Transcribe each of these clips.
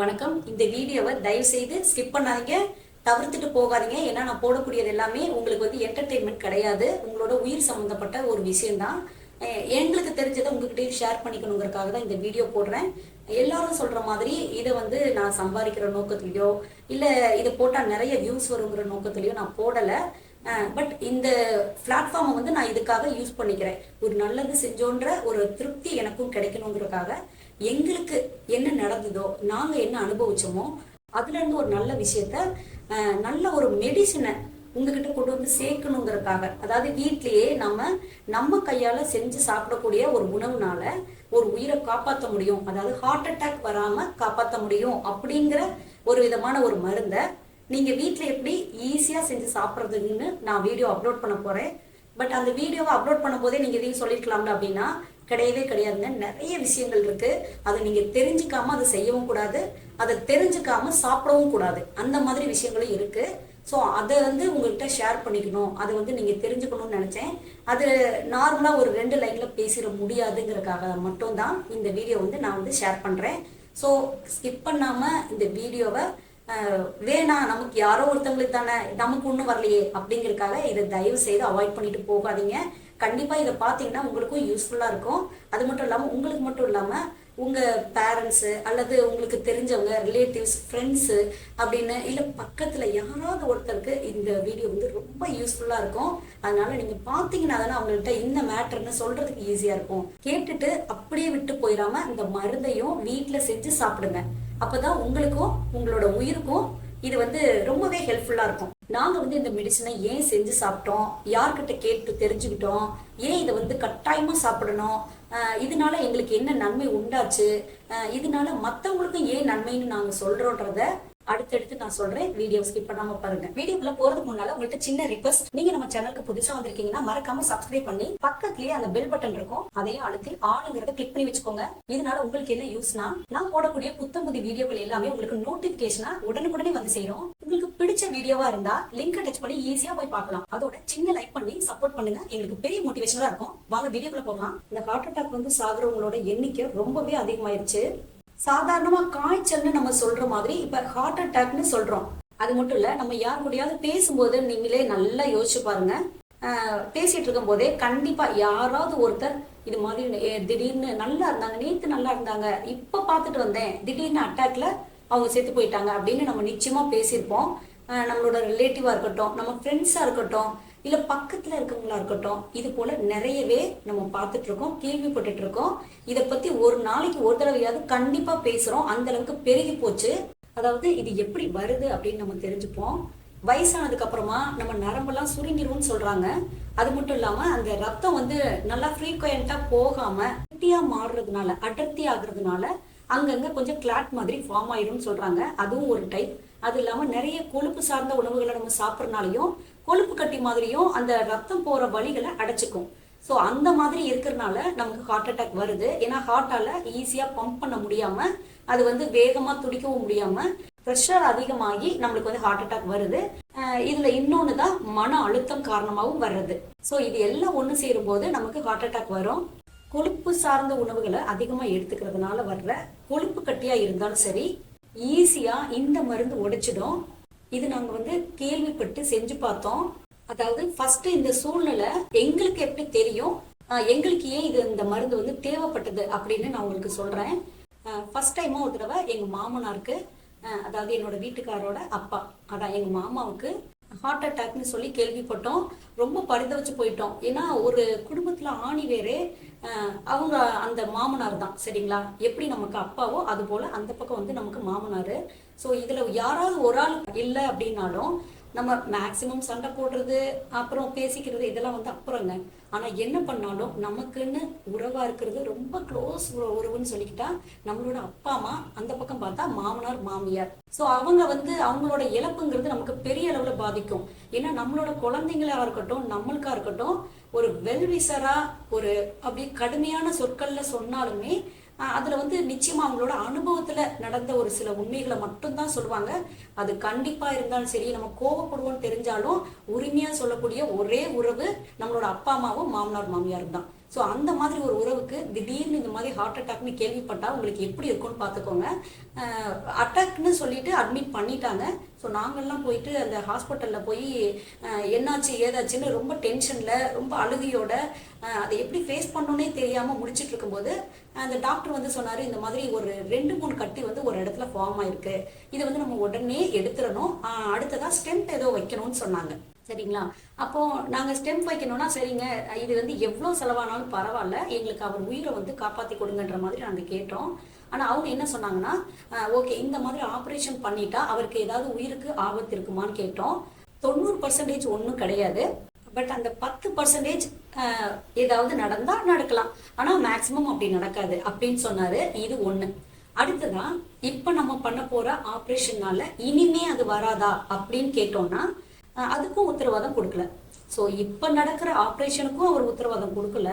வணக்கம். இந்த வீடியோவை தயவு செய்து ஸ்கிப் பண்ணாதீங்க. தவிர்த்துட்டு போகாதீங்க. ஏன்னா நான் போடக்கூடியது எல்லாமே உங்களுக்கு வந்து என்டர்டெயின்மெண்ட் கிடையாது. உங்களோட உயிர் சம்மந்தப்பட்ட ஒரு விஷயம்தான். எங்களுக்கு தெரிஞ்சதை உங்ககிட்டயும் ஷேர் பண்ணிக்கணுங்கிறதுக்காக தான் இந்த வீடியோ போடுறேன். எல்லாரும் சொல்ற மாதிரி இதை வந்து நான் சம்பாதிக்கிற நோக்கத்திலையோ இல்லை இதை போட்டால் நிறைய வியூஸ் வருங்கிற நோக்கத்திலையோ நான் போடலை. பட் இந்த பிளாட்ஃபார்மை வந்து நான் இதுக்காக யூஸ் பண்ணிக்கிறேன். ஒரு நல்லது செஞ்சோன்ற ஒரு திருப்தி எனக்கும் கிடைக்கணுங்கிறதுக்காக. எங்களுக்கு என்ன நடந்ததோ நாங்க என்ன அனுபவிச்சோமோ அதுல இருந்து ஒரு நல்ல விஷயத்த நல்ல ஒரு மெடிசினை உங்ககிட்ட கொண்டு வந்து சேர்க்கணுங்கிறதுக்காக. அதாவது வீட்லயே நம்ம நம்ம கையால செஞ்சு சாப்பிடக்கூடிய ஒரு உணவுனால ஒரு உயிரை காப்பாற்ற முடியும். அதாவது ஹார்ட் அட்டாக் வராம காப்பாற்ற முடியும் அப்படிங்கிற ஒரு விதமான ஒரு மருந்தை நீங்க வீட்டுல எப்படி ஈஸியா செஞ்சு சாப்பிட்றதுன்னு நான் வீடியோ அப்லோட் பண்ண போறேன். பட் அந்த வீடியோவை அப்லோட் பண்ணும் போதே நீங்க எதையும் சொல்லிருக்கலாம்ல அப்படின்னா கிடையவே கிடையாதுங்க. நிறைய விஷயங்கள் இருக்கு. அதை நீங்க தெரிஞ்சுக்காம அதை செய்யவும் கூடாது. அதை தெரிஞ்சுக்காம சாப்பிடவும் கூடாது. அந்த மாதிரி விஷயங்களும் இருக்கு. ஸோ அதை வந்து உங்கள்கிட்ட ஷேர் பண்ணிக்கணும். அதை வந்து நீங்க தெரிஞ்சுக்கணும்னு நினைச்சேன். அது நார்மலா ஒரு ரெண்டு லைன்ல பேசிட முடியாதுங்கிறதுக்காக மட்டும்தான் இந்த வீடியோ வந்து நான் வந்து ஷேர் பண்றேன். ஸோ ஸ்கிப் பண்ணாம இந்த வீடியோவை வேணாம் நமக்கு யாரோ ஒருத்தவங்களுக்கு தானே நமக்கு ஒன்றும் வரலையே அப்படிங்கிறதுக்காக இதை தயவு செய்து அவாய்ட் பண்ணிட்டு போகாதீங்க. கண்டிப்பாக இதை பார்த்தீங்கன்னா உங்களுக்கும் யூஸ்ஃபுல்லாக இருக்கும். அது மட்டும் இல்லாமல் உங்களுக்கு மட்டும் இல்லாமல் உங்கள் பேரண்ட்ஸு அல்லது உங்களுக்கு தெரிஞ்சவங்க ரிலேட்டிவ்ஸ் ஃப்ரெண்ட்ஸு அப்படின்னு இல்லை பக்கத்தில் யாராவது ஒருத்தருக்கு இந்த வீடியோ வந்து ரொம்ப யூஸ்ஃபுல்லாக இருக்கும். அதனால நீங்கள் பார்த்தீங்கன்னா தானே அவங்கள்ட்ட இந்த மேட்டர்னு சொல்கிறதுக்கு ஈஸியாக இருக்கும். கேட்டுட்டு அப்படியே விட்டு போயிடாமல் இந்த மருந்தையும் வீட்டில் செஞ்சு சாப்பிடுங்க. அப்போ தான் உங்களுக்கும் உங்களோட உயிருக்கும் இது வந்து ரொம்பவே ஹெல்ப்ஃபுல்லா இருக்கும். நாங்க வந்து இந்த மெடிசனை ஏன் செஞ்சு சாப்பிட்டோம்? யார்கிட்ட கேட்டு தெரிஞ்சுக்கிட்டோம்? ஏன் இதை வந்து கட்டாயமா சாப்பிடணும்? இதனால எங்களுக்கு என்ன நன்மை உண்டாச்சு? இதனால மற்றவங்களுக்கும் ஏன் நன்மைன்னு நாங்கள் சொல்றோன்றத அடுத்தடுத்து நான் சொல்றேன். வீடியோ ஸ்கிப் பண்ணாம பாருங்க. வீடியோக்குள்ள போறதுக்கு முன்னால உங்கள்கிட்ட சின்ன ரிக்வஸ்ட் நீங்க நம்ம சேனலுக்கு புதுசா வந்திருக்கீங்கன்னா மறக்காம சப்ஸ்கிரைப் பண்ணி பக்கத்துலயே அந்த பெல் பட்டன் இருக்கும். அதையும் அழுத்தி ஆளுங்கிறத கிளிக் பண்ணி வச்சுக்கோங்க. இதனால உங்களுக்கு என்ன யூஸ்னா நான் போடக்கூடிய புத்தம் புது வீடியோக்கள் எல்லாமே உங்களுக்கு நோட்டிபிகேஷனா உடனுக்குடனே வந்து சேரும். உங்களுக்கு பிடிச்ச வீடியோவா இருந்தா லிங்க் டச் பண்ணி ஈஸியா போய் பார்க்கலாம். அதோட சின்ன லைக் பண்ணி சப்போர்ட் பண்ணுங்க. எங்களுக்கு பெரிய மோட்டிவேஷனா இருக்கும். வாங்க வீடியோக்குள்ள போகலாம். இந்த ஹார்ட் அட்டாக் வந்து சாகுறவங்களோட எண்ணிக்கை ரொம்பவே அதிகமாயிருச்சு. சாதாரணமா காய்ச்சல்னு நம்ம சொல்ற மாதிரி இப்ப ஹார்ட் அட்டாக்னு சொல்றோம். அது மட்டும் இல்ல நம்ம யார் கூடயாவது பேசும்போது நீங்களே நல்லா யோசிச்சு பாருங்க. ஆஹ் பேசிட்டு இருக்கும் போதே கண்டிப்பா யாராவது ஒருத்தர் இது மாதிரி ஏ, திடீர்னு நல்லா இருந்தாங்க நேத்து நல்லா இருந்தாங்க இப்ப பார்த்துட்டு வந்தேன் திடீர்னு அட்டாக்ல அவங்க செத்து போயிட்டாங்க அப்படின்னு நம்ம நிச்சயமா பேசியிருப்போம். நம்மளோட ரிலேட்டிவா இருக்கட்டும் நம்ம ஃப்ரெண்ட்ஸா இருக்கட்டும் இல்ல பக்கத்துல இருக்கவங்களா இருக்கட்டும் இது போல நிறையவே நம்ம பார்த்துட்டு இருக்கோம் கேள்விப்பட்டுட்டு இருக்கோம் இத பத்தி ஒரு நாளைக்கு ஒரு தடவையாவது கண்டிப்பா பேசுறோம். அந்த அளவுக்கு பெருகி போச்சு. அதாவது இது எப்படி வருது அப்படின்னு நம்ம தெரிஞ்சுப்போம். வயசானதுக்கு அப்புறமா நம்ம நரம்பெல்லாம் சுருங்கிரும்னு சொல்றாங்க. அது மட்டும் இல்லாம அந்த ரத்தம் வந்து நல்லா ஃப்ரீக்வெண்டா போகாம கட்டியா மாறுறதுனால அடர்த்தி ஆகுறதுனால அங்கங்க கொஞ்சம் கிளாட் மாதிரி ஃபார்ம் ஆயிரும்னு சொல்றாங்க. அதுவும் ஒரு டைப் அது இல்லாம நிறைய கொழுப்பு சார்ந்த உணவுகளை நம்ம சாப்பிட்றனாலையும் கொழுப்பு கட்டி மாதிரியும் அந்த ரத்தம் போற வழிகளை அடைச்சிக்கும். ஸோ அந்த மாதிரி இருக்கிறனால நமக்கு ஹார்ட் அட்டாக் வருது. ஏன்னா ஹார்ட்டால ஈஸியா பம்ப் பண்ண முடியாம அது வந்து வேகமா துடிக்கவும் முடியாம ப்ரெஷர் அதிகமாகி நம்மளுக்கு வந்து ஹார்ட் அட்டாக் வருது. இதுல இன்னொன்னு தான் மன அழுத்தம் காரணமாகவும் வர்றது. ஸோ இது எல்லாம் ஒன்று சேரும் போது நமக்கு ஹார்ட் அட்டாக் வரும். கொழுப்பு சார்ந்த உணவுகளை அதிகமா எடுத்துக்கிறதுனால வர்ற கொழுப்பு கட்டியா இருந்தாலும் சரி ஈஸியா இந்த மருந்து உடைச்சிடும். இது நாங்க வந்து கேள்விப்பட்டு செஞ்சு பார்த்தோம். அதாவது ஃபர்ஸ்ட் இந்த சூழ்நிலை எங்களுக்கு எப்படி தெரியும்? எங்களுக்கு ஏன் இது இந்த மருந்து வந்து தேவைப்பட்டது அப்படின்னு நான் உங்களுக்கு சொல்றேன். ஃபர்ஸ்ட் டைமா ஒரு தடவை எங்க மாமனாருக்கு அதாவது என்னோட வீட்டுக்காரோட அப்பா அதான் எங்க மாமாவுக்கு ஹார்ட் அட்டாக்னு சொல்லி கேள்விப்பட்டோம். ரொம்ப பரிதவிச்சு போயிட்டோம். ஏன்னா ஒரு குடும்பத்துல ஆணி வேறு ஆஹ் அவங்க அந்த மாமனார் தான் சரிங்களா? எப்படி நமக்கு அப்பாவோ அது போல அந்த பக்கம் வந்து நமக்கு மாமனார். ஸோ இதுல யாராவது ஒரு ஆள் இல்லை அப்படின்னாலும் நம்ம மேக்சிமம் சண்டை போடுறது அப்புறம் பேசிக்கிறது இதெல்லாம் வந்து அப்புறங்க ஆனால் என்ன பண்ணாலும் நமக்குன்னு உறவாக இருக்கிறது ரொம்ப க்ளோஸ் உறவுன்னு சொல்லிக்கிட்டா நம்மளோட அப்பா அம்மா அந்த பக்கம் பார்த்தா மாமனார் மாமியார். ஸோ அவங்க வந்து அவங்களோட இழப்புங்கிறது நமக்கு பெரிய அளவில் பாதிக்கும். ஏன்னா நம்மளோட குழந்தைங்களா இருக்கட்டும் நம்மளுக்கா இருக்கட்டும் ஒரு வெல்விசரா ஒரு அப்படி கடுமையான சொற்கள்ல சொன்னாலுமே அதில் வந்து நிச்சயமாக அவங்களோட அனுபவத்தில் நடந்த ஒரு சில உண்மைகளை மட்டும்தான் சொல்லுவாங்க. அது கண்டிப்பாக இருந்தாலும் சரி நம்ம கோவப்படுவோம்னு தெரிஞ்சாலும் உரிமையாக சொல்லக்கூடிய ஒரே உறவு நம்மளோட அப்பா அம்மாவும் மாமனார் மாமியாரும் தான். ஸோ அந்த மாதிரி ஒரு உறவுக்கு திடீர்னு இந்த மாதிரி ஹார்ட் அட்டாக்னு கேள்விப்பட்டா உங்களுக்கு எப்படி இருக்கும்னு பார்த்துக்கோங்க. அட்டாக்னு சொல்லிட்டு அட்மிட் பண்ணிட்டாங்க. ஸோ நாங்கள்லாம் போயிட்டு அந்த ஹாஸ்பிட்டலில் போய் என்னாச்சு ஏதாச்சுன்னு ரொம்ப டென்ஷனில் ரொம்ப அழுகையோட அதை எப்படி ஃபேஸ் பண்ணணுன்னே தெரியாமல் முடிச்சுட்டு இருக்கும்போது அந்த டாக்டர் வந்து சொன்னார் இந்த மாதிரி ஒரு ரெண்டு மூணு கட்டி வந்து ஒரு இடத்துல ஃபார்ம் ஆயிருக்கு. இதை வந்து நம்ம உடனே எடுத்துடணும். அடுத்ததாக ஸ்டென்ட் ஏதோ வைக்கணும்னு சொன்னாங்க. சரிங்களா? அப்போ நாங்கள் ஸ்டெம் வைக்கணும்னா சரிங்க இது வந்து எவ்வளோ செலவானாலும் பரவாயில்ல எங்களுக்கு அவர் உயிரை வந்து காப்பாற்றி கொடுங்கன்ற மாதிரி நாங்கள் கேட்டோம். ஆனால் அவங்க என்ன சொன்னாங்கன்னா ஓகே இந்த மாதிரி ஆப்ரேஷன் பண்ணிட்டா அவருக்கு ஏதாவது உயிருக்கு ஆபத்து இருக்குமான்னு கேட்டோம். தொண்ணூறு பர்சன்டேஜ் ஒன்றும் கிடையாது. பட் அந்த பத்து பர்சன்டேஜ் ஏதாவது நடந்தா நடக்கலாம். ஆனால் மேக்ஸிமம் அப்படி நடக்காது அப்படின்னு சொன்னாரு. இது ஒன்று அடுத்ததான் இப்போ நம்ம பண்ண போற ஆப்ரேஷன்னால இனிமே அது வராதா அப்படின்னு கேட்டோம்னா அதுக்கும் உத்தரவாதம் கொடுக்கல. ஸோ இப்போ நடக்கிற ஆப்ரேஷனுக்கும் அவர் உத்தரவாதம் கொடுக்கல.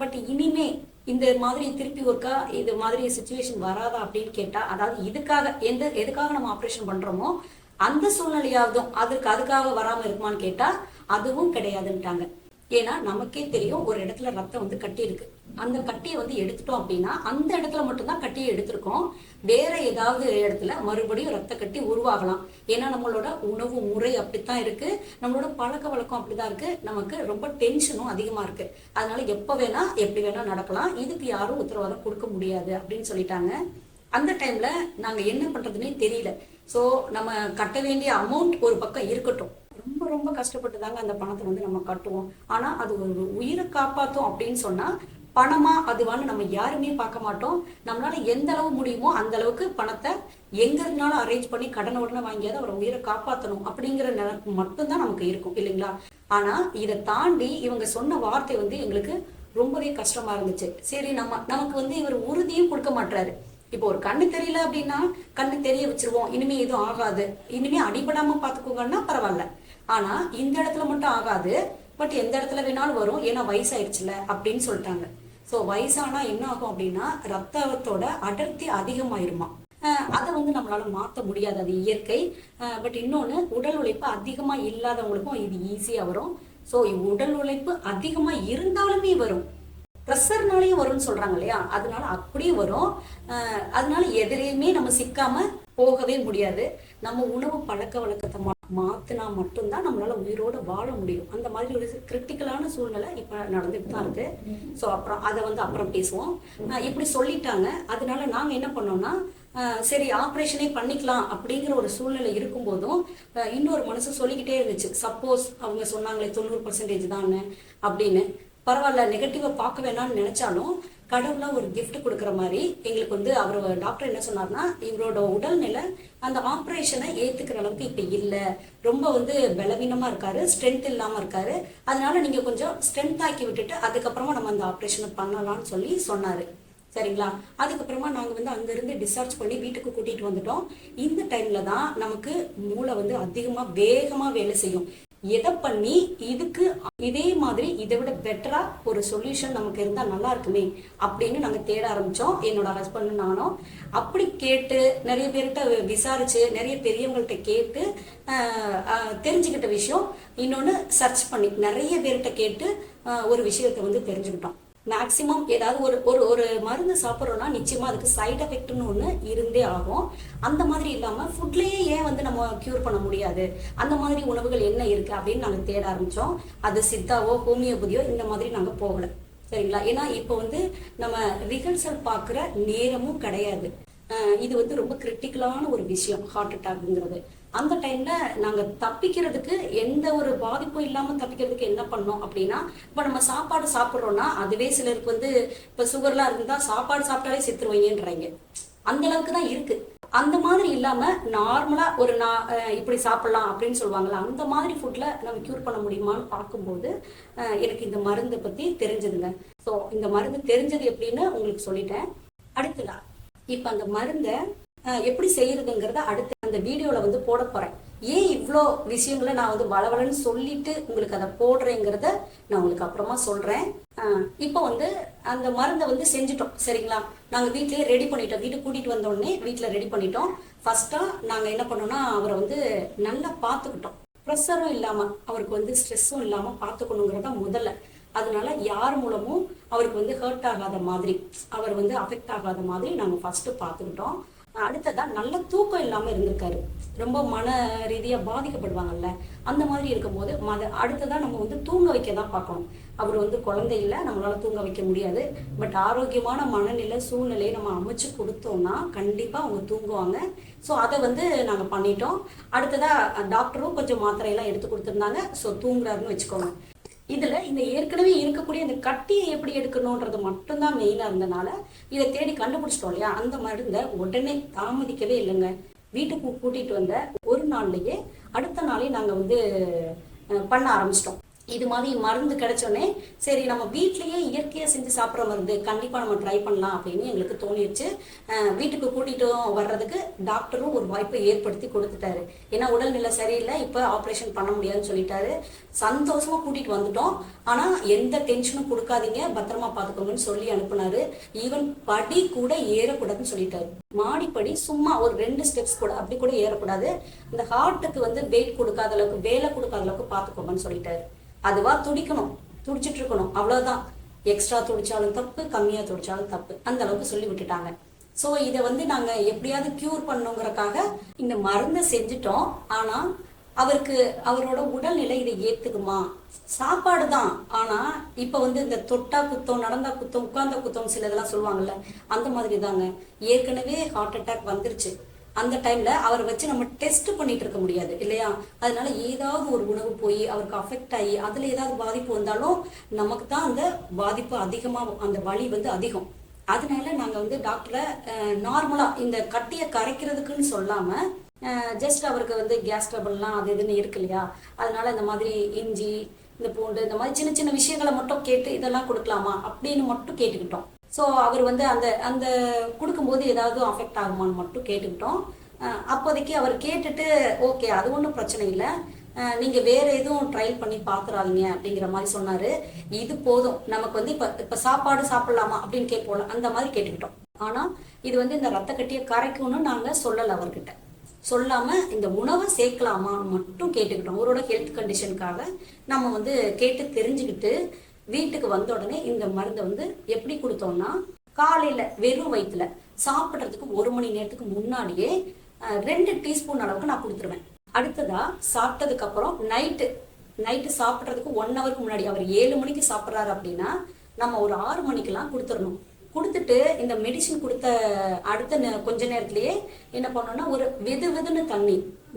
பட் இனிமே இந்த மாதிரி திருப்பி ஒருக்கா இது மாதிரி சுச்சுவேஷன் வராதா அப்படின்னு கேட்டால் அதாவது இதுக்காக எந்த எதுக்காக நம்ம ஆப்ரேஷன் பண்ணுறோமோ அந்த சூழ்நிலையாவதும் அதற்கு அதுக்காக வராமல் இருக்குமான்னு கேட்டால் அதுவும் கிடையாதுன்ட்டாங்க. ஏன்னா நமக்கே தெரியும் ஒரு இடத்துல ரத்தம் வந்து கட்டி இருக்கு அந்த கட்டியை வந்து எடுத்துட்டோம் அப்படின்னா அந்த இடத்துல மட்டும்தான் கட்டியை எடுத்திருக்கோம். வேற ஏதாவது இடத்துல மறுபடியும் ரத்த கட்டி உருவாகலாம். ஏன்னா நம்மளோட உணவு முறை அப்படித்தான் இருக்கு. நம்மளோட பழக்க வழக்கம் அப்படிதான் இருக்கு. நமக்கு ரொம்ப டென்ஷனும் அதிகமா இருக்கு. அதனால எப்ப வேணா எப்படி வேணா நடக்கலாம். இதுக்கு யாரும் உத்தரவாதம் கொடுக்க முடியாது அப்படின்னு சொல்லிட்டாங்க. அந்த டைம்ல நாங்க என்ன பண்றதுன்னே தெரியல. சோ நம்ம கட்ட வேண்டிய அமௌண்ட் ஒரு பக்கம் இருக்கட்டும். ரொம்ப ரொம்ப கஷ்டப்பட்டு தாங்க அந்த பணத்தை வந்து நம்ம கட்டுவோம். ஆனா அது ஒரு உயிரை காப்பாத்தும் அப்படின்னு சொன்னா பணமா அதுவான்னு நம்ம யாருமே பார்க்க மாட்டோம். நம்மளால எந்த அளவு முடியுமோ அந்த அளவுக்கு பணத்தை எங்க இருந்தாலும் அரேஞ்ச் பண்ணி கடனை உடனே வாங்கியாவது அவரை உயிரை காப்பாற்றணும் அப்படிங்கிற நினைப்பு மட்டும்தான் நமக்கு இருக்கும் இல்லைங்களா? ஆனா இதை தாண்டி இவங்க சொன்ன வார்த்தை வந்து எங்களுக்கு ரொம்பவே கஷ்டமா இருந்துச்சு. சரி நம்ம நமக்கு வந்து இவர் உறுதியும் கொடுக்க மாட்டாரு இப்போ ஒரு கண்ணு தெரியல அப்படின்னா கண்ணு தெரிய வச்சிருவோம். இனிமே எதுவும் ஆகாது. இனிமே அடிபடாம பாத்துக்கோங்கன்னா பரவாயில்ல. ஆனா இந்த இடத்துல மட்டும் ஆகாது. பட் எந்த இடத்துல வேணாலும் வரும். ஏன்னா வயசாயிடுச்சுல அப்படின்னு சொல்லிட்டாங்க. சோ வயசானா என்ன ஆகும் அப்படின்னா ரத்தத்தோட அடர்த்தி அதிகமாயிருமா. அதை வந்து நம்மளால மாத்த முடியாது அது இயற்கை. பட் இன்னொன்னு உடல் உழைப்பு அதிகமா இல்லாதவங்களுக்கும் இது ஈஸியா வரும். சோ உடல் உழைப்பு அதிகமா இருந்தாலுமே வரும். ப்ரெஷர்னாலேயும் வரும்னு சொல்றாங்க இல்லையா? அதனால அப்படியே வரும். அதனால எதிரையுமே நம்ம சிக்காம போகவே முடியாது. நம்ம உணவு பழக்க வழக்கத்தை மாத்தினா மட்டும்தான் நம்மளால உயிரோட வாழ முடியும். அந்த மாதிரி ஒரு கிரிட்டிக்கலான சூழ்நிலை இப்ப நடந்துட்டு தான் இருக்கு. ஸோ அப்புறம் அதை வந்து அப்புறம் பேசுவோம். இப்படி சொல்லிட்டாங்க. அதனால நாங்க என்ன பண்ணோம்னா சரி ஆப்ரேஷனே பண்ணிக்கலாம் அப்படிங்கிற ஒரு சூழ்நிலை இருக்கும்போதும் இன்னொரு மனசு சொல்லிக்கிட்டே இருந்துச்சு. சப்போஸ் அவங்க சொன்னாங்களே தொண்ணூறு பர்சன்டேஜ் தானே அப்படின்னு. பரவாயில்ல நெகட்டிவா பார்க்க வேணாம்னு நினைச்சாலும் கடவுளாக ஒரு கிஃப்ட் கொடுக்குற மாதிரி எங்களுக்கு வந்து அவர் டாக்டர் என்ன சொன்னார்னா இவரோட உடல்நிலை அந்த ஆப்ரேஷனை ஏற்றுக்கிற அளவுக்கு இப்போ இல்லை. ரொம்ப வந்து பலவீனமாக இருக்காரு ஸ்ட்ரென்த் இல்லாமல் இருக்காரு. அதனால நீங்கள் கொஞ்சம் ஸ்ட்ரென்த் ஆக்கி விட்டுட்டு அதுக்கப்புறமா நம்ம அந்த ஆப்ரேஷனை பண்ணலாம்னு சொல்லி சொன்னார். சரிங்களா? அதுக்கப்புறமா நாங்கள் வந்து அங்கேருந்து டிஸ்சார்ஜ் பண்ணி வீட்டுக்கு கூட்டிகிட்டு வந்துட்டோம். இந்த டைமில் தான் நமக்கு மூளை வந்து அதிகமாக வேகமாக வேலை செய்யும். எதை பண்ணி இதுக்கு இதே மாதிரி இதை விட பெட்டரா ஒரு சொல்யூஷன் நமக்கு இருந்தா நல்லா இருக்குமே அப்படின்னு நாங்க தேட ஆரம்பிச்சோம். என்னோட ஹஸ்பண்ட் நானும். அப்படி கேட்டு நிறைய பேர்கிட்ட விசாரிச்சு நிறைய பெரியவங்கள்ட்ட கேட்டு தெரிஞ்சுக்கிட்ட விஷயம். இன்னொன்னு சர்ச் பண்ணி நிறைய பேர்கிட்ட கேட்டு ஒரு விஷயத்தை வந்து தெரிஞ்சுக்கிட்டோம். மேக்சிமம் ஏதாவது ஒரு ஒரு ஒரு மருந்து சாப்பிட்றோன்னா நிச்சயமா அதுக்கு சைட் எஃபெக்ட்னு ஒன்று இருந்தே ஆகும். அந்த மாதிரி இல்லாமல் ஃபுட்லேயே ஏன் வந்து நம்ம க்யூர் பண்ண முடியாது? அந்த மாதிரி உணவுகள் என்ன இருக்கு அப்படின்னு நாங்கள் தேட ஆரம்பித்தோம் அது சித்தாவோ ஹோமியோபதியோ இந்த மாதிரி நாங்கள் போகல. சரிங்களா? ஏன்னா இப்போ வந்து நம்ம ரிஹர்சல் பார்க்குற நேரமும் கிடையாது. இது வந்து ரொம்ப கிரிட்டிக்கலான ஒரு விஷயம் ஹார்ட் அட்டாக்ங்கிறது அந்த டைம்ல நாங்க தப்பிக்கிறதுக்கு எந்த ஒரு பாதிப்பும் இல்லாம தப்பிக்கிறதுக்கு என்ன பண்ணோம் அப்படின்னா இப்ப நம்ம சாப்பாடு சாப்பிட்றோம்னா அதுவே சிலருக்கு வந்து இப்ப சுகர்லாம் இருந்தா சாப்பாடு சாப்பிட்டாலே செத்துருவீங்கன்றாங்க. அந்த அளவுக்கு தான் இருக்கு. அந்த மாதிரி இல்லாம நார்மலா ஒரு நான் இப்படி சாப்பிடலாம் அப்படின்னு சொல்லுவாங்கல்ல அந்த மாதிரி ஃபுட்ல நம்ம கியூர் பண்ண முடியுமான்னு பார்க்கும்போது எனக்கு இந்த மருந்தை பத்தி தெரிஞ்சதுங்க. ஸோ இந்த மருந்து தெரிஞ்சது எப்படின்னு உங்களுக்கு சொல்லிட்டேன். அடுத்ததா இப்ப அந்த மருந்தை எப்படி செய்யறதுங்கிறத அடுத்து அந்த வீடியோவில் வந்து போட போகிறேன் ஏன் இவ்வளோ விஷயங்களை நான் வந்து வளவலன்னு சொல்லிட்டு உங்களுக்கு அதை போடுறேங்கிறத நான் உங்களுக்கு அப்புறமா சொல்கிறேன் இப்போ வந்து அந்த மருந்தை வந்து செஞ்சுட்டோம் சரிங்களா? நாங்கள் வீட்லயே ரெடி பண்ணிட்டோம். வீட்டுக்கு கூட்டிகிட்டு வந்தோடனே வீட்டில் ரெடி பண்ணிட்டோம். ஃபஸ்ட்டாக நாங்கள் என்ன பண்ணோம்னா அவரை வந்து நல்லா பார்த்துக்கிட்டோம். ப்ரெஷரும் இல்லாமல் அவருக்கு வந்து ஸ்ட்ரெஸ்ஸும் இல்லாமல் பார்த்துக்கணுங்கிறத முதல்ல. அதனால யார் மூலமும் அவருக்கு வந்து ஹர்ட் ஆகாத மாதிரி அவர் வந்து அஃபெக்ட் ஆகாத மாதிரி நாங்கள் ஃபஸ்ட்டு பார்த்துக்கிட்டோம். அடுத்ததா நல்ல தூக்கம் இல்லாமல் இருந்திருக்காரு. ரொம்ப மன ரீதியாக பாதிக்கப்படுவாங்கல்ல அந்த மாதிரி இருக்கும்போது மத அடுத்ததாக நம்ம வந்து தூங்க வைக்க தான் பார்க்கணும். அவர் வந்து குழந்தை இல்லை நம்மளால தூங்க வைக்க முடியாது. பட் ஆரோக்கியமான மனநிலை சூழ்நிலையை நம்ம அமைச்சு கொடுத்தோம்னா கண்டிப்பாக அவங்க தூங்குவாங்க. ஸோ அதை வந்து நாங்கள் பண்ணிட்டோம். அடுத்ததா டாக்டரும் கொஞ்சம் மாத்திரையெல்லாம் எடுத்து கொடுத்துருந்தாங்க. ஸோ தூங்குறாருன்னு வச்சுக்கோங்க. இதுல இந்த ஏற்கனவே இருக்கக்கூடிய இந்த கட்டியை எப்படி எடுக்கணுன்றது மட்டும்தான் மெயினா இருந்தனால இதை தேடி கண்டுபிடிச்சிட்டோம் இல்லையா? அந்த மருந்தை உடனே தாமதிக்கவே இல்லைங்க. வீட்டுக்கு கூட்டிட்டு வந்த ஒரு நாள்லயே அடுத்த நாளே நாங்க வந்து பண்ண ஆரம்பிச்சிட்டோம். இது மாதிரி மருந்து கிடைச்சோன்னே சரி நம்ம வீட்லயே இயற்கையா செஞ்சு சாப்பிட்ற மருந்து கண்டிப்பா நம்ம ட்ரை பண்ணலாம் அப்படின்னு எங்களுக்கு தோணிடுச்சு வீட்டுக்கு கூட்டிட்டு வர்றதுக்கு டாக்டரும் ஒரு வாய்ப்பை ஏற்படுத்தி கொடுத்துட்டாரு. ஏன்னா உடல்நிலை சரியில்லை இப்போ ஆப்ரேஷன் பண்ண முடியாதுன்னு சொல்லிட்டாரு. சந்தோஷமா கூட்டிட்டு வந்துட்டோம். ஆனா எந்த டென்ஷனும் கொடுக்காதீங்க பத்திரமா பாத்துக்கோங்கன்னு சொல்லி அனுப்புனாரு. ஈவன் படி கூட ஏறக்கூடாதுன்னு சொல்லிட்டாரு. மாடிப்படி சும்மா ஒரு ரெண்டு ஸ்டெப்ஸ் கூட அப்படி கூட ஏறக்கூடாது. இந்த ஹார்ட்டுக்கு வந்து வெயிட் கொடுக்காத அளவுக்கு வேலை கொடுக்காத அளவுக்கு பாத்துக்கோங்கன்னு சொல்லிட்டாரு. அதுவா துடிக்கணும். துடிச்சிட்டு இருக்கணும் அவ்வளவுதான். எக்ஸ்ட்ரா துடிச்சாலும் தப்பு கம்மியா துடிச்சாலும் தப்பு. அந்த அளவுக்கு சொல்லி விட்டுட்டாங்க. ஸோ இதை வந்து நாங்க எப்படியாவது கியூர் பண்ணுங்கிறக்காக இந்த மருந்தை செஞ்சுட்டோம். ஆனா அவருக்கு அவரோட உடல்நிலை இதை ஏத்துக்குமா? சாப்பாடு தான். ஆனா இப்ப வந்து இந்த தொட்டா குத்தம் நடந்தா குத்தம் உட்கார்ந்த குத்தம் சில இதெல்லாம் சொல்லுவாங்கல்ல அந்த மாதிரி தாங்க ஏற்கனவே ஹார்ட் அட்டாக் வந்துருச்சு. அந்த டைம்ல அவரை வச்சு நம்ம டெஸ்ட் பண்ணிட்டு இருக்க முடியாது இல்லையா? அதனால ஏதாவது ஒரு உணவு போய் அவருக்கு அஃபெக்ட் ஆகி அதுல ஏதாவது பாதிப்பு வந்தாலும் நமக்கு தான் அந்த பாதிப்பு அதிகமா அந்த வலி வந்து அதிகம். அதனால நாங்க வந்து டாக்டரை நார்மலா இந்த கட்டியை கரைக்கிறதுக்குன்னு சொல்லாம ஜஸ்ட் அவருக்கு வந்து கேஸ் ட்ரபிள்லாம் அது இதுன்னு இருக்கு இல்லையா? அதனால இந்த மாதிரி இஞ்சி இந்த பூண்டு இந்த மாதிரி சின்ன சின்ன விஷயங்களை மட்டும் கேட்டு இதெல்லாம் கொடுக்கலாமா அப்படின்னு மட்டும் கேட்டுக்கிட்டோம். ஸோ அவர் வந்து அந்த அந்த கொடுக்கும்போது ஏதாவது அஃபெக்ட் ஆகுமான்னு மட்டும் கேட்டுக்கிட்டோம். அப்போதைக்கு அவர் கேட்டுட்டு ஓகே அது ஒன்றும் பிரச்சனை இல்லை. நீங்கள் வேறு வேற எதுவும் ட்ரையல் பண்ணி பாத்துறாதீங்க அப்படிங்கிற மாதிரி சொன்னார். இது போதும். நமக்கு வந்து இப்போ இப்போ சாப்பாடு சாப்பிடலாமா அப்படின்னு கேட்போம் அந்த மாதிரி கேட்டுக்கிட்டோம். ஆனால் இது வந்து இந்த ரத்த கட்டியை கரைக்கும்னு நாங்கள் சொல்லலை அவர்கிட்ட. சொல்லாம இந்த உணவை சேர்க்கலாமான்னு மட்டும் கேட்டுக்கிட்டோம். அவரோட ஹெல்த் கண்டிஷனுக்காக நம்ம வந்து கேட்டு தெரிஞ்சுக்கிட்டு வீட்டுக்கு வந்த உடனே இந்த மருந்தை வந்து எப்படி கொடுத்தோம்னா காலையில வெறும் வயிற்றுல சாப்பிட்றதுக்கு ஒரு மணி நேரத்துக்கு முன்னாடியே ரெண்டு டீஸ்பூன் அளவுக்கு நான் கொடுத்துருவேன். அடுத்ததா சாப்பிட்டதுக்கு அப்புறம் நைட்டு நைட்டு சாப்பிட்றதுக்கு ஒன் ஹவருக்கு முன்னாடி அவர் ஏழு மணிக்கு சாப்பிட்றாரு அப்படின்னா நம்ம ஒரு ஆறு மணிக்கெல்லாம் கொடுத்துடணும் கொடுத்துட்டு இந்த மெடிசின் கொடுத்த அடுத்த கொஞ்ச நேரத்திலேயே என்ன பண்ணோம்னா ஒரு வெது வெதுன்னு தண்ணி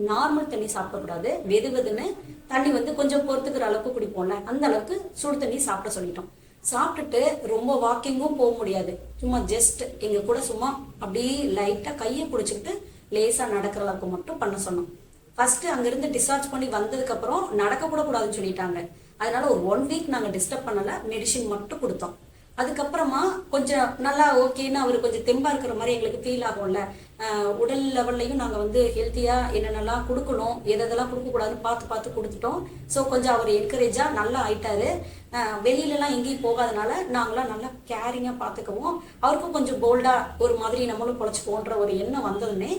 நார்மல் தண்ணி சாப்பிடக்கூடாது. வெது வெதுன்னு தண்ணி வந்து கொஞ்சம் பொறுத்துக்கிற அளவுக்கு குடிப்போம்ல? அந்த அளவுக்கு சுடு தண்ணி சாப்பிட சொல்லிட்டோம். சாப்பிட்டுட்டு ரொம்ப வாக்கிங்கும் போக முடியாது. சும்மா ஜஸ்ட் எங்க கூட சும்மா அப்படியே லைட்டா கையை பிடிச்சிக்கிட்டு லேசா நடக்கிற அளவுக்கு மட்டும் பண்ண சொன்னோம். ஃபர்ஸ்ட் அங்கிருந்து டிஸ்சார்ஜ் பண்ணி வந்ததுக்கு அப்புறம் நடக்க கூட கூடாதுன்னு சொல்லிட்டாங்க. அதனால ஒரு ஒன் வீக் நாங்க டிஸ்டர்ப் பண்ணல மெடிசின் மட்டும் கொடுத்தோம். அதுக்கப்புறமா கொஞ்சம் நல்லா ஓகேன்னு அவர் கொஞ்சம் தெம்பா இருக்கிற மாதிரி எங்களுக்கு ஃபீல் ஆகும்ல. உடல் லெவல்லையும் நாங்கள் வந்து ஹெல்த்தியாக என்னென்னலாம் கொடுக்கணும் எதெல்லாம் கொடுக்கக்கூடாதுன்னு பார்த்து பார்த்து கொடுத்துட்டோம். ஸோ கொஞ்சம் அவர் என்கரேஜாக நல்லா ஆயிட்டாரு. வெளியிலலாம் எங்கேயும் போகாதனால நாங்களாம் நல்லா கேரிங்காக பார்த்துக்குவோம். அவருக்கும் கொஞ்சம் போல்டாக ஒரு மாதிரி நம்மளும் பொழைச்சிப்போன்ற ஒரு எண்ணம் வந்ததுன்னே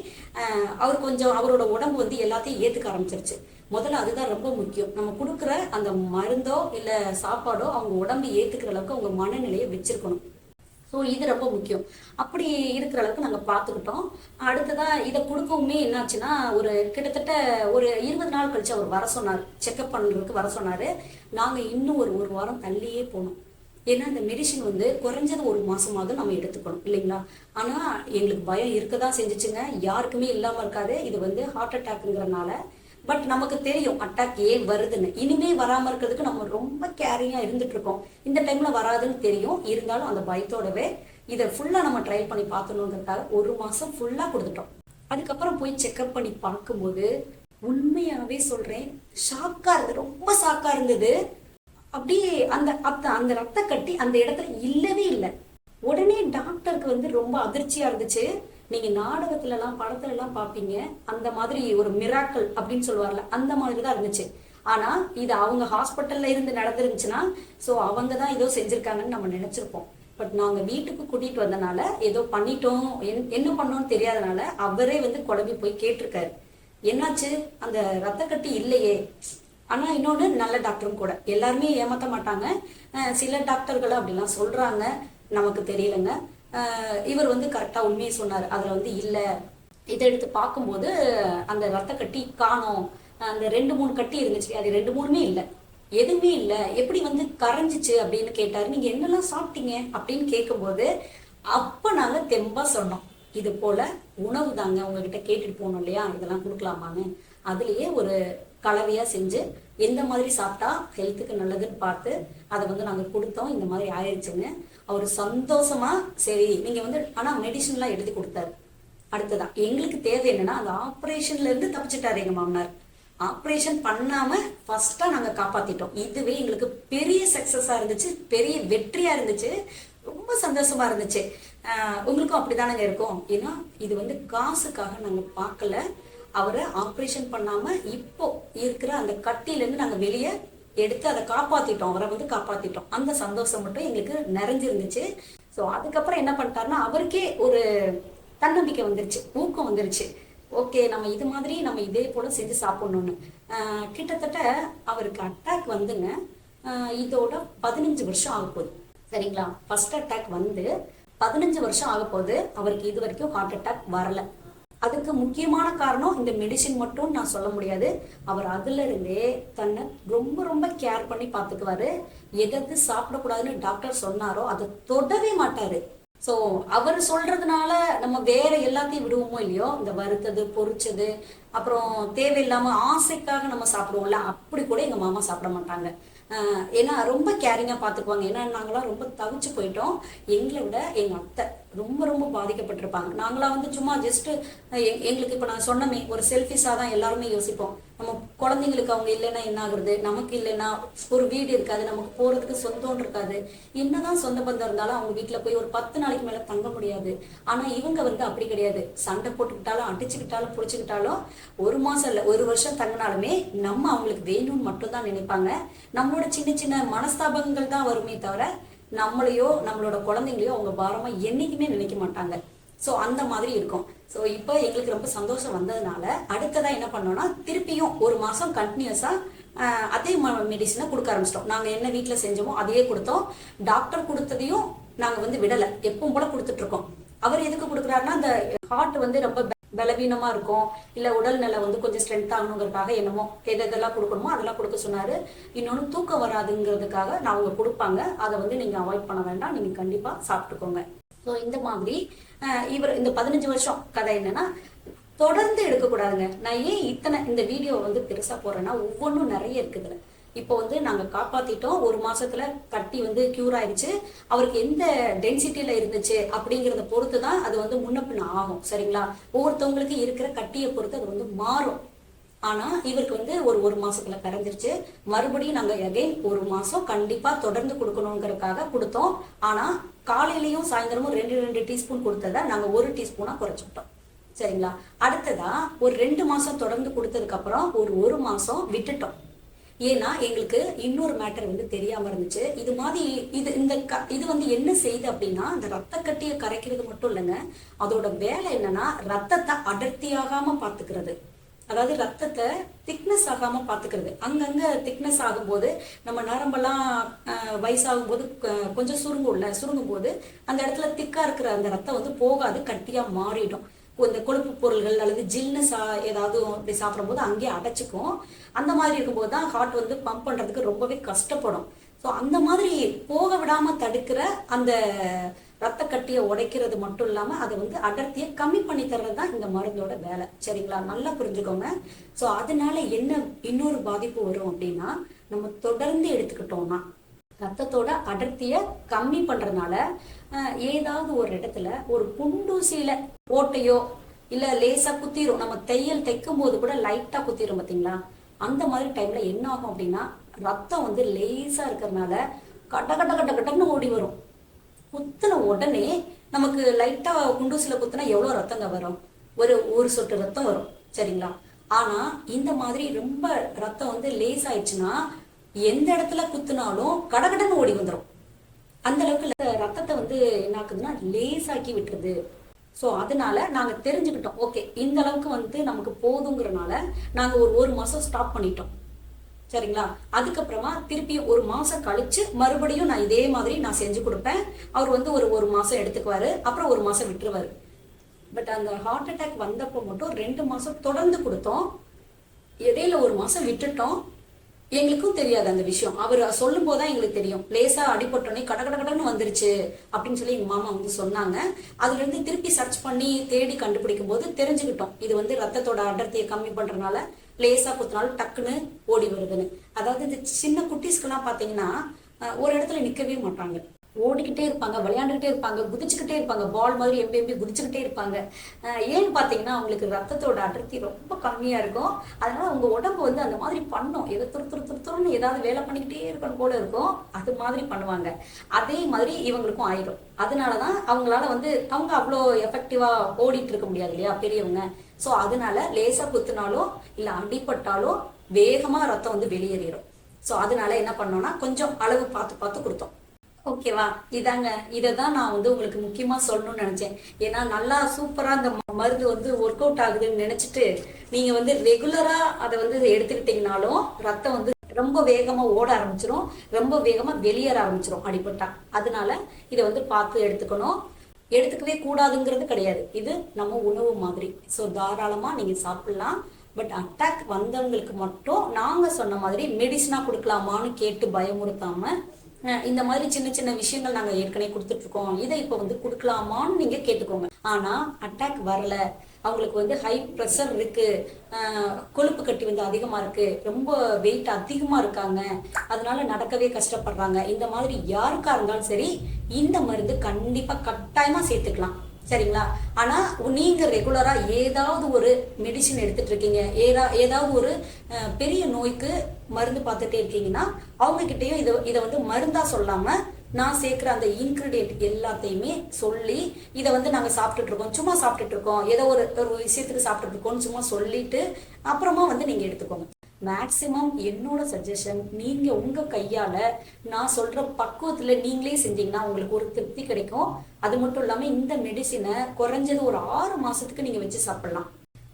அவர் கொஞ்சம் அவரோட உடம்பு வந்து எல்லாத்தையும் ஏற்றுக்க ஆரம்பிச்சிருச்சு. முதல்ல அதுதான் ரொம்ப முக்கியம். நம்ம கொடுக்குற அந்த மருந்தோ இல்லை சாப்பாடோ அவங்க உடம்பு ஏற்றுக்கிற அளவுக்கு அவங்க மனநிலையை வச்சிருக்கணும். ஸோ இது ரொம்ப முக்கியம். அப்படி இருக்கிற அளவுக்கு நாங்கள் பார்த்துக்கிட்டோம். அடுத்ததாக இதை கொடுக்கவுமே என்னாச்சுன்னா ஒரு கிட்டத்தட்ட ஒரு இருபது நாள் கழிச்சு அவர் வர சொன்னார். செக்அப் பண்ணுறதுக்கு வர சொன்னார். நாங்கள் இன்னும் ஒரு ஒரு வாரம் தள்ளியே போனோம். ஏன்னா இந்த மெடிசின் வந்து குறைஞ்சது ஒரு மாசமாவது நம்ம எடுத்துக்கணும் இல்லைங்களா? ஆனால் எங்களுக்கு பயம் இருக்கதான் செஞ்சிச்சுங்க. யாருக்குமே இல்லாமல் இருக்காது இது வந்து ஹார்ட் அட்டாக்குங்கிறனால பட் நமக்கு தெரியும் அட்டாக் ஏன் வருதுன்னு. இனிமே வராம இருக்கிறதுக்கு நம்ம ரொம்ப கேரிங்கா இருந்துட்டு இருக்கோம். இந்த டைம்ல வராதுன்னு தெரியும். இருந்தாலும் அந்த பயத்தோடவே இதை ஃபுல்லா நம்ம ட்ரையல் பண்ணி பார்த்தணுங்கிறதுக்காக ஒரு மாசம் ஃபுல்லா கொடுத்துட்டோம். அதுக்கப்புறம் போய் செக்அப் பண்ணி பார்க்கும்போது உண்மையாகவே சொல்றேன் ஷாக்கா இருந்தது. ரொம்ப ஷாக்கா இருந்தது. அப்படியே அந்த அத்த அந்த ரத்த கட்டி அந்த இடத்துல இல்லவே இல்லை. உடனே டாக்டருக்கு வந்து ரொம்ப அதிர்ச்சியா இருந்துச்சு. நீங்க நாடகத்துல எல்லாம் படத்துல எல்லாம் பாப்பீங்க. அந்த மாதிரி ஒரு மிராக்கள் அப்படின்னு சொல்லுவார்ல அந்த மாதிரி தான் இருந்துச்சு. ஆனா இது அவங்க ஹாஸ்பிட்டல்ல இருந்து நடந்துருந்துச்சுன்னா சோ அவங்க தான் ஏதோ செஞ்சிருக்காங்கன்னு நம்ம நினைச்சிருப்போம். பட் நாங்க வீட்டுக்கு கூட்டிட்டு வந்தனால ஏதோ பண்ணிட்டோம். என்- என்ன பண்ணோம்னு தெரியாதனால அவரே வந்து குழம்பி போய் கேட்டிருக்காரு. என்னாச்சு? அந்த ரத்த கட்டி இல்லையே. ஆனால் இன்னொன்று நல்ல டாக்டரும் கூட. எல்லாருமே ஏமாற்ற மாட்டாங்க. சில டாக்டர்கள் அப்படிலாம் சொல்கிறாங்க நமக்கு தெரியலங்க. இவர் வந்து கரெக்டாக உண்மையை சொன்னார். அதில் வந்து இல்லை. இதை எடுத்து பார்க்கும்போது அந்த ரத்த கட்டி காணோம். அந்த ரெண்டு மூணு கட்டி இருந்துச்சு. அது ரெண்டு மூணுமே இல்லை. எதுவுமே இல்லை. எப்படி வந்து கரைஞ்சிச்சு அப்படின்னு கேட்டாரு. நீங்க என்னெல்லாம் சாப்பிட்டீங்க அப்படின்னு கேட்கும்போது அப்ப நாங்க தெம்பா சொன்னோம். இது போல உணவு தாங்க உங்ககிட்ட கேட்டுட்டு போனோம் இல்லையா? இதெல்லாம் கொடுக்கலாமான்னு. அதுலயே ஒரு கலவையா செஞ்சு எந்த மாதிரி சாப்பிட்டா ஹெல்த்துக்கு நல்லதுன்னு பார்த்து அதை வந்து நாங்க கொடுத்தோம். இந்த மாதிரி ஆயிடுச்சுங்க அவர் சந்தோஷமா சரி நீங்க வந்து ஆனா மெடிசன்லாம் எழுதி கொடுத்தாரு. அடுத்ததான் எங்களுக்கு தேவை என்னன்னா அந்த ஆப்ரேஷன்ல இருந்து தப்பிச்சிட்டாரு எங்க மாமனார். ஆப்ரேஷன் பண்ணாம ஃபர்ஸ்டா நாங்க காப்பாத்திட்டோம். இதுவே எங்களுக்கு பெரிய சக்சஸா இருந்துச்சு பெரிய வெற்றியா இருந்துச்சு ரொம்ப சந்தோஷமா இருந்துச்சு. உங்களுக்கும் அப்படிதானங்க இருக்கும். ஏன்னா இது வந்து காசுக்காக நாங்க பார்க்கல. அவரை ஆப்ரேஷன் பண்ணாம இப்போ இருக்கிற அந்த கட்டில இருந்து நாங்க வெளியே எடுத்து அதை காப்பாத்திட்டோம் அவரை வந்து காப்பாத்திட்டோம். அந்த சந்தோஷம் மட்டும் எங்களுக்கு நிறைஞ்சிருந்துச்சு. ஸோ அதுக்கப்புறம் என்ன பண்ணிட்டாருன்னா அவருக்கே ஒரு தன்னம்பிக்கை வந்துருச்சு ஊக்கம் வந்துருச்சு. ஓகே நம்ம இது மாதிரி நம்ம இதே போல செஞ்சு சாப்பிடணும்னு. கிட்டத்தட்ட அவருக்கு அட்டாக் வந்துங்க. இதோட பதினஞ்சு வருஷம் ஆக போகுது. சரிங்களா? ஃபர்ஸ்ட் அட்டாக் வந்து பதினஞ்சு வருஷம் ஆக போகுது. அவருக்கு இது வரைக்கும் ஹார்ட் அட்டாக் வரலை. அதுக்கு முக்கியமான காரணம் இந்த மெடிசின் மட்டும் நான் சொல்ல முடியாது. அவர் அதுல இருந்தே தன்னை ரொம்ப ரொம்ப கேர் பண்ணி பார்த்துக்குவாரு. எதற்கு சாப்பிடக்கூடாதுன்னு டாக்டர் சொன்னாரோ அதை தொடவே மாட்டாரு. ஸோ அவர் சொல்றதுனால நம்ம வேற எல்லாத்தையும் விடுவோமோ இல்லையோ? இந்த வறுத்தது பொறிச்சது அப்புறம் தேவையில்லாம ஆசைக்காக நம்ம சாப்பிடுவோம்ல அப்படி கூட எங்க மாமா சாப்பிட மாட்டாங்க. ஏன்னா ரொம்ப கேரிங்கா பார்த்துக்குவாங்க. ஏன்னா நாங்களாம் ரொம்ப தவிச்சு போயிட்டோம். எங்களை விட எங்க அத்தை ரொம்ப ரொம்ப பாதிக்கப்பட்டிருப்பாங்க. நாங்களாம் வந்து சும்மா ஜஸ்ட் எங்களுக்கு இப்போ நான் சொன்னமே ஒரு செல்ஃபிஷாக தான் எல்லாருமே யோசிப்போம். நம்ம குழந்தைங்களுக்கு அவங்க இல்லைன்னா என்ன ஆகுறது? நமக்கு இல்லைன்னா ஒரு வீடு இருக்காது நமக்கு போறதுக்கு சொந்தம் இருக்காது. என்னதான் சொந்த பந்தம் இருந்தாலும் அவங்க வீட்டில் போய் ஒரு பத்து நாளைக்கு மேல தங்க முடியாது. ஆனா இவங்க வந்து அப்படி கிடையாது. சண்டை போட்டுக்கிட்டாலும் அடிச்சுக்கிட்டாலும் புடிச்சுக்கிட்டாலும் ஒரு மாசம் இல்ல ஒரு வருஷம் தங்கினாலுமே நம்ம அவங்களுக்கு வேணும்னு மட்டும் தான் நினைப்பாங்க. நம்மளோட சின்ன சின்ன மனஸ்தாபங்கள் தான் வருமே தவிர நம்மளையோ நம்மளோட குழந்தைங்களையோ அவங்க பாரமா என்னைக்குமே நினைக்க மாட்டாங்க. ஸோ அந்த மாதிரி இருக்கும். ஸோ இப்போ எங்களுக்கு ரொம்ப சந்தோஷம் வந்ததுனால அடுத்ததாக என்ன பண்ணோம்னா திருப்பியும் ஒரு மாதம் கண்டினியூஸா அதே மெடிசனை கொடுக்க ஆரம்பிச்சிட்டோம். நாங்கள் என்ன வீட்டில் செஞ்சோமோ அதையே கொடுத்தோம். டாக்டர் கொடுத்ததையும் நாங்கள் வந்து விடலை. எப்பவும் போல கொடுத்துட்ருக்கோம் அவர் எதுக்கு கொடுக்குறாருன்னா அந்த ஹார்ட் வந்து ரொம்ப பலவீனமாக பலவீனமா இருக்கும். இல்ல உடல்நிலை வந்து கொஞ்சம் ஸ்ட்ரென்த் ஆகணுங்கிறதுக்காக என்னமோ எது எதெல்லாம் கொடுக்கணுமோ அதெல்லாம் கொடுக்க சொன்னாரு. இன்னொன்னு தூக்கம் வராதுங்கிறதுக்காக நான் அவங்க கொடுப்பாங்க. அதை வந்து நீங்க அவாய்ட் பண்ண வேண்டாம். நீங்க கண்டிப்பா சாப்பிட்டுக்கோங்க. ஸோ இந்த மாதிரி இவர் இந்த பதினஞ்சு வருஷம் கதை என்னன்னா தொடர்ந்து எடுக்கக்கூடாதுங்க. நான் ஏன் இத்தனை இந்த வீடியோ வந்து பெருசா போறேன்னா ஒவ்வொன்றும் நிறைய இருக்குதுல இப்போ வந்து நாங்கள் காப்பாத்திட்டோம். ஒரு மாசத்துல கட்டி வந்து கியூர் ஆயிடுச்சு. அவருக்கு எந்த டென்சிட்டியில இருந்துச்சு அப்படிங்கிறத பொறுத்து தான் அது வந்து முன்னப்பின் ஆகும். சரிங்களா? ஒவ்வொருத்தவங்களுக்கு இருக்கிற கட்டியை பொறுத்து அது வந்து மாறும். ஆனா இவருக்கு வந்து ஒரு ஒரு மாசத்துல பிறந்துருச்சு மறுபடியும் நாங்க அகைன் ஒரு மாசம் கண்டிப்பா தொடர்ந்து கொடுக்கணுங்கிறதுக்காக கொடுத்தோம். ஆனா காலையிலயும் சாயந்தரமும் ரெண்டு ரெண்டு டீஸ்பூன் கொடுத்ததை நாங்க ஒரு டீஸ்பூனா குறைச்சிட்டோம் சரிங்களா? அடுத்ததா ஒரு ரெண்டு மாசம் தொடர்ந்து கொடுத்ததுக்கு அப்புறம் ஒரு ஒரு மாசம் விட்டுட்டோம். ஏன்னா எங்களுக்கு இன்னொரு மேட்டர் வந்து தெரியாம இருந்துச்சு. இது மாதிரி இது இந்த க- இது வந்து என்ன செய்யுது அப்படின்னா இந்த ரத்த கட்டியை கரைக்கிறது மட்டும் இல்லைங்க. அதோட வேலை என்னன்னா ரத்தத்தை அடர்த்தியாகாம பாத்துக்கிறது அதாவது ரத்தத்தை திக்னஸ் ஆகாம பாத்துக்கிறது அங்கங்க திக்னஸ் ஆகும்போது நம்ம நரம்பெல்லாம் வயசாகும்போது வயசாகும் போது கொஞ்சம் சுருங்கும்ல சுருங்கும் போது அந்த இடத்துல திக்கா இருக்கிற அந்த ரத்தம் வந்து போகாது கட்டியா மாறிடும். இந்த கொழுப்பு பொருள்கள் அல்லது சா ஏதாவது அப்படி சாப்பிடும்போது அங்கேயே அடைச்சிக்கும். அந்த மாதிரி இருக்கும்போது தான் ஹார்ட் வந்து பம்ப் பண்ணுறதுக்கு ரொம்பவே கஷ்டப்படும். ஸோ அந்த மாதிரி போக விடாமல் தடுக்கிற அந்த ரத்த கட்டியை உடைக்கிறது மட்டும் இல்லாமல் அதை வந்து அடர்த்தியை கம்மி பண்ணி தர்றது தான் இந்த மருந்தோட வேலை. சரிங்களா? நல்லா புரிஞ்சுக்கோங்க. ஸோ அதனால என்ன இன்னொரு பாதிப்பு வரும் அப்படின்னா நம்ம தொடர்ந்து எடுத்துக்கிட்டோம்னா ரத்தத்தோட அடர்த்தியை கம்மி பண்ணுறதுனால ஏதாவது ஒரு இடத்துல ஒரு குண்டூசியில ஓட்டையோ இல்ல லேசா குத்திரும். நம்ம தையல் தைக்கும் போது கூட லைட்டா குத்திரும் பாத்தீங்களா? அந்த மாதிரி டைம்ல என்ன ஆகும் அப்படின்னா ரத்தம் வந்து லேசா இருக்கிறதுனால கட்ட கட்ட கட்ட கட்டன்னு ஓடி வரும். குத்தின உடனே நமக்கு லைட்டா குண்டூசில குத்தினா எவ்வளவு ரத்தங்க வரும்? ஒரு ஒரு சொட்டு ரத்தம் வரும். சரிங்களா? ஆனா இந்த மாதிரி ரொம்ப ரத்தம் வந்து லேஸ் ஆயிடுச்சுன்னா எந்த இடத்துல குத்துனாலும் கடகடன்னு ஓடி வந்துடும் அந்த அளவுக்கு ரத்தத்தை வந்து என்ன ஆக்குதுன்னா லேசாக்கி விட்டுருது. ஸோ அதனால நாங்கள் தெரிஞ்சுக்கிட்டோம். ஓகே இந்த அளவுக்கு வந்து நமக்கு போதுங்கிறனால நாங்கள் ஒரு ஒரு மாதம் ஸ்டாப் பண்ணிட்டோம். சரிங்களா? அதுக்கப்புறமா திருப்பி ஒரு மாசம் கழிச்சு மறுபடியும் நான் இதே மாதிரி நான் செஞ்சு கொடுப்பேன். அவர் வந்து ஒரு ஒரு மாசம் எடுத்துக்குவாரு. அப்புறம் ஒரு மாசம் விட்டுருவாரு. பட் அந்த ஹார்ட் அட்டாக் வந்தப்போ மட்டும் ரெண்டு மாசம் தொடர்ந்து கொடுத்தோம். இடையில ஒரு மாசம் விட்டுட்டோம். எங்களுக்கும் தெரியாது அந்த விஷயம். அவர் சொல்லும் போதுதான் எங்களுக்கு தெரியும். லேசா அடிபட்டோன்னே கட கடன்னு வந்துருச்சு அப்படின்னு சொல்லி எங்க மாமா வந்து சொன்னாங்க. அதுல இருந்து திருப்பி சர்ச் பண்ணி தேடி கண்டுபிடிக்கும் போது தெரிஞ்சுக்கிட்டோம். இது வந்து ரத்தத்தோட அடர்த்தியை கம்மி பண்றதுனால லேசா குத்தினாலும் டக்குன்னு ஓடி வருதுன்னு. அதாவது இந்த சின்ன குட்டீஸ்க்கெல்லாம் பாத்தீங்கன்னா ஒரு இடத்துல நிக்கவே மாட்டாங்க. ஓடிக்கிட்டே இருப்பாங்க விளையாண்டுக்கிட்டே இருப்பாங்க குதிச்சுக்கிட்டே இருப்பாங்க பால் மாதிரி எம்பி எம்பி குதிச்சுக்கிட்டே இருப்பாங்க. ஏன்னு பார்த்தீங்கன்னா அவங்களுக்கு ரத்தத்தோட அடர்த்தி ரொம்ப கம்மியாக இருக்கும். அதனால அவங்க உடம்பு வந்து அந்த மாதிரி பண்ணும். ஏதோ துரு துரு துரு துருன்னு ஏதாவது வேலை பண்ணிக்கிட்டே இருக்கணும் போல இருக்கும். அது மாதிரி பண்ணுவாங்க. அதே மாதிரி இவங்களுக்கும் ஆயிடும். அதனால தான் அவங்களால வந்து அவங்க அவ்வளோ எஃபெக்டிவாக ஓடிட்டு இருக்க முடியாது இல்லையா பெரியவங்க. ஸோ அதனால லேசாக குத்துனாலோ இல்லை அடிப்பட்டாலோ வேகமாக ரத்தம் வந்து வெளியேறிடும். ஸோ அதனால என்ன பண்ணோம்னா கொஞ்சம் அளவு பார்த்து பார்த்து கொடுத்தோம். ஓகேவா? இதாங்க இதை தான் நான் வந்து உங்களுக்கு முக்கியமா சொல்லணும்னு நினைச்சேன். ஏன்னா நல்லா சூப்பரா இந்த மருந்து வந்து ஒர்க் அவுட் ஆகுதுன்னு நினைச்சிட்டு நீங்க வந்து ரெகுலரா அதை வந்து எடுத்துக்கிட்டீங்கனாலும் ரத்தம் வந்து ரொம்ப வேகமா ஓட ஆரம்பிச்சிடும் ரொம்ப வேகமா வெளியேற ஆரம்பிச்சிடும் அடிபட்டா. அதனால இதை வந்து பார்த்து எடுத்துக்கணும். எடுத்துக்கவே கூடாதுங்கிறது கிடையாது. இது நம்ம உணவு மாதிரி. ஸோ தாராளமா நீங்க சாப்பிடலாம். பட் அட்டாக் வந்தவங்களுக்கு மட்டும் நாங்க சொன்ன மாதிரி மெடிசனா கொடுக்கலாமான்னு கேட்டு பயமுறுத்தாம இந்த மாதிரி சின்ன சின்ன விஷயங்கள் நாங்க ஏற்கனவே கொடுத்துட்டு இருக்கோம் இதை இப்போ வந்து கொடுக்கலாமான்னு நீங்க கேட்டுக்கோங்க. ஆனா அட்டாக் வரல. அவங்களுக்கு வந்து ஹை ப்ரெஷர் இருக்கு. கொழுப்பு கட்டி வந்து அதிகமா இருக்கு. ரொம்ப வெயிட் அதிகமா இருக்காங்க. அதனால நடக்கவே கஷ்டப்படுறாங்க. இந்த மாதிரி யாருக்கா இருந்தாலும் சரி இந்த மருந்து கண்டிப்பா கட்டாயமா சேர்த்துக்கலாம். சரிங்களா? ஆனால் நீங்கள் ரெகுலராக ஏதாவது ஒரு மெடிசின் எடுத்துகிட்டு இருக்கீங்க. ஏதா ஏதாவது ஒரு பெரிய நோய்க்கு மருந்து பார்த்துட்டே இருக்கீங்கன்னா அவங்கக்கிட்டேயும் இதை இதை வந்து மருந்தாக சொல்லாமல் நான் சேர்க்குற அந்த இன்க்ரீடியன்ட் எல்லாத்தையுமே சொல்லி இதை வந்து நாங்கள் சாப்பிட்டுட்டு இருக்கோம். சும்மா சாப்பிட்டுட்டு இருக்கோம். ஏதோ ஒரு ஒரு விஷயத்துக்கு சாப்பிட்டுட்டு இருக்கோம்னு சும்மா சொல்லிட்டு அப்புறமா வந்து நீங்கள் எடுத்துக்கோங்க. மேக்சிமம் என்னோட சஜஷன் நீங்க உங்க கையால நான் சொல்ற பக்குவத்துல நீங்களே செஞ்சீங்கன்னா உங்களுக்கு ஒரு திருப்தி கிடைக்கும். அது மட்டும் இல்லாம இந்த மெடிசினை குறைஞ்சது ஒரு ஆறு மாசத்துக்கு நீங்க வச்சு சாப்பிடலாம்.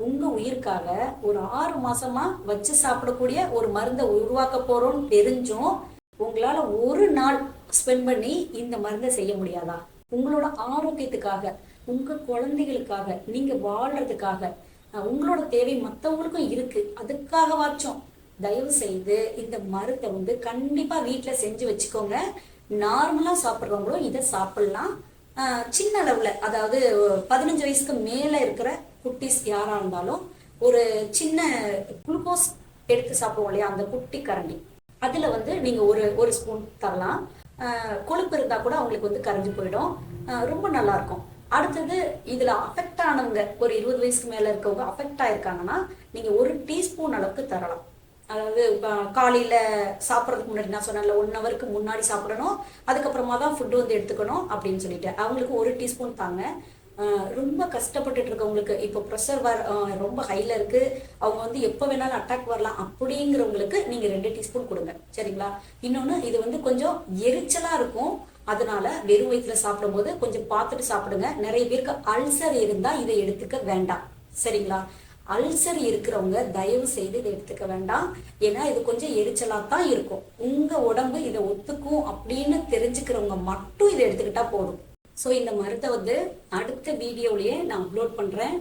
உங்க உயிருக்காக ஒரு ஆறு மாசமா வச்சு சாப்பிடக்கூடிய ஒரு மருந்தை உருவாக்க போறோம்னு தெரிஞ்சும் உங்களால ஒரு நாள் ஸ்பெண்ட் பண்ணி இந்த மருந்தை செய்ய முடியாதா? உங்களோட ஆரோக்கியத்துக்காக உங்க குழந்தைகளுக்காக நீங்க வாழ்றதுக்காக உங்களோட தேவை மற்றவங்களுக்கும் இருக்கு. அதுக்காகவாச்சும் தயவு செய்து இந்த மருத்தை வந்து கண்டிப்பா வீட்டில் செஞ்சு வச்சுக்கோங்க. நார்மலா சாப்பிட்றவங்களும் இதை சாப்பிடலாம். சின்ன அளவுல அதாவது பதினஞ்சு வயசுக்கு மேல இருக்கிற குட்டிஸ் யாரா இருந்தாலும் ஒரு சின்ன குளுக்கோஸ் எடுத்து சாப்பிடுவோம் இல்லையா? அந்த குட்டி கரண்டி. அதுல வந்து நீங்க ஒரு ஒரு ஸ்பூன் தரலாம். கொழுப்பு இருந்தா கூட அவங்களுக்கு வந்து கரைஞ்சு போயிடும். ரொம்ப நல்லா இருக்கும். அடுத்தது இதுல அஃபெக்ட் ஆனவங்க ஒரு இருபது வயசுக்கு மேல இருக்கவங்க அஃபெக்ட் ஆயிருக்காங்கன்னா நீங்க ஒரு டீஸ்பூன் அளவுக்கு தரலாம். அதாவது காலையில சாப்பிட்றதுக்கு முன்னாடி நான் சொன்னேன்ல ஒன் ஹவருக்கு முன்னாடி சாப்பிடணும் அதுக்கப்புறமா தான் ஃபுட்டு வந்து எடுத்துக்கணும் அப்படின்னு சொல்லிட்டு அவங்களுக்கு ஒரு டீஸ்பூன் தாங்க. ரொம்ப கஷ்டப்பட்டுட்டு இருக்கவங்களுக்கு இப்போ ப்ரெஷர் வர ரொம்ப ஹையில் இருக்கு. அவங்க வந்து எப்போ வேணாலும் அட்டாக் வரலாம் அப்படிங்கிறவங்களுக்கு நீங்க ரெண்டு டீஸ்பூன் கொடுங்க. சரிங்களா? இன்னொன்று இது வந்து கொஞ்சம் எரிச்சலா இருக்கும். அதனால வெறும் வயிற்றுல சாப்பிடும்போது கொஞ்சம் பார்த்துட்டு சாப்பிடுங்க. நிறைய பேருக்கு அல்சர் இருந்தா இதை எடுத்துக்க வேண்டாம். சரிங்களா? அல்சர் இருக்கிறவங்க தயவு செய்து இதை எடுத்துக்க வேண்டாம். ஏன்னா இது கொஞ்சம் எரிச்சலா தான் இருக்கும். உங்க உடம்பு இதை ஒத்துக்கும் அப்படின்னு தெரிஞ்சுக்கிறவங்க மட்டும் இதை எடுத்துக்கிட்டா போதும். ஸோ இந்த மருத்தை வந்து அடுத்த வீடியோலயே நான் அப்லோட் பண்றேன்.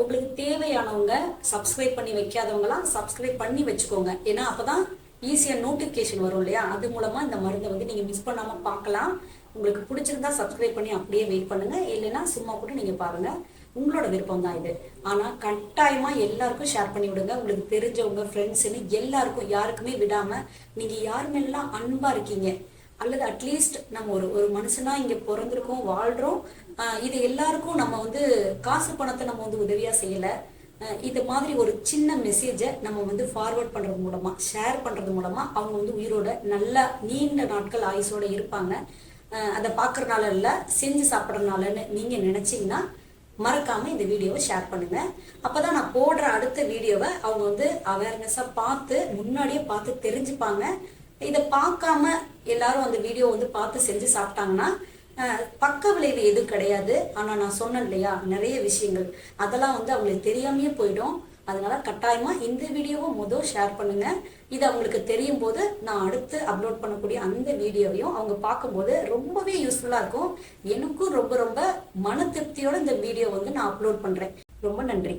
உங்களுக்கு தேவையானவங்க சப்ஸ்கிரைப் பண்ணி வைக்காதவங்களாம் சப்ஸ்கிரைப் பண்ணி வச்சுக்கோங்க. ஏன்னா அப்பதான் ஈஸியாக நோட்டிஃபிகேஷன் வரும் இல்லையா? அது மூலமாக இந்த மருந்தை வந்து நீங்கள் மிஸ் பண்ணாமல் பார்க்கலாம். உங்களுக்கு பிடிச்சிருந்தா சப்ஸ்கிரைப் பண்ணி அப்படியே வெயிட் பண்ணுங்க. இல்லைன்னா சும்மா கூட நீங்கள் பாருங்கள் உங்களோட விருப்பம் தான் இது. ஆனால் கட்டாயமாக எல்லாருக்கும் ஷேர் பண்ணி விடுங்க. உங்களுக்கு தெரிஞ்சவங்க ஃப்ரெண்ட்ஸ்னு எல்லாருக்கும் யாருக்குமே விடாமல் நீங்கள் யார் மேலாம் இருக்கீங்க? அல்லது அட்லீஸ்ட் நம்ம ஒரு ஒரு மனுஷனா இங்கே பிறந்திருக்கோம் வாழ்கிறோம் இது எல்லாருக்கும் நம்ம வந்து காசு பணத்தை நம்ம வந்து உதவியாக செய்யலை. இது மாதிரி ஒரு சின்ன மெசேஜை நம்ம வந்து ஃபார்வர்ட் பண்ணுறது மூலமாக ஷேர் பண்ணுறது மூலமாக அவங்க வந்து உயிரோட நல்லா நீண்ட நாட்கள் ஆயுசோட இருப்பாங்க. அதை பார்க்குறனால இல்லை செஞ்சு சாப்பிட்றதுனாலன்னு நீங்கள் நினச்சிங்கன்னா மறக்காமல் இந்த வீடியோவை ஷேர் பண்ணுங்கள் அப்போ தான் நான் போடுற அடுத்த வீடியோவை அவங்க வந்து அவேர்னஸாக பார்த்து முன்னாடியே பார்த்து தெரிஞ்சுப்பாங்க. இதை பார்க்காம எல்லாரும் அந்த வீடியோ வந்து பார்த்து செஞ்சு சாப்பிட்டாங்கன்னா பக்க விளைவு எதுவும் கிடையாது. ஆனால் நான் சொன்னேன் இல்லையா நிறைய விஷயங்கள். அதெல்லாம் வந்து அவங்களுக்கு தெரியாமையே போயிடும். அதனால கட்டாயமாக இந்த வீடியோவை முதல் ஷேர் பண்ணுங்க. இது அவங்களுக்கு தெரியும் போது நான் அடுத்து அப்லோட் பண்ணக்கூடிய அந்த வீடியோவையும் அவங்க பார்க்கும்போது ரொம்பவே யூஸ்ஃபுல்லாக இருக்கும். எனக்கும் ரொம்ப ரொம்ப மன திருப்தியோட இந்த வீடியோ வந்து நான் அப்லோட் பண்ணுறேன் ரொம்ப நன்றி.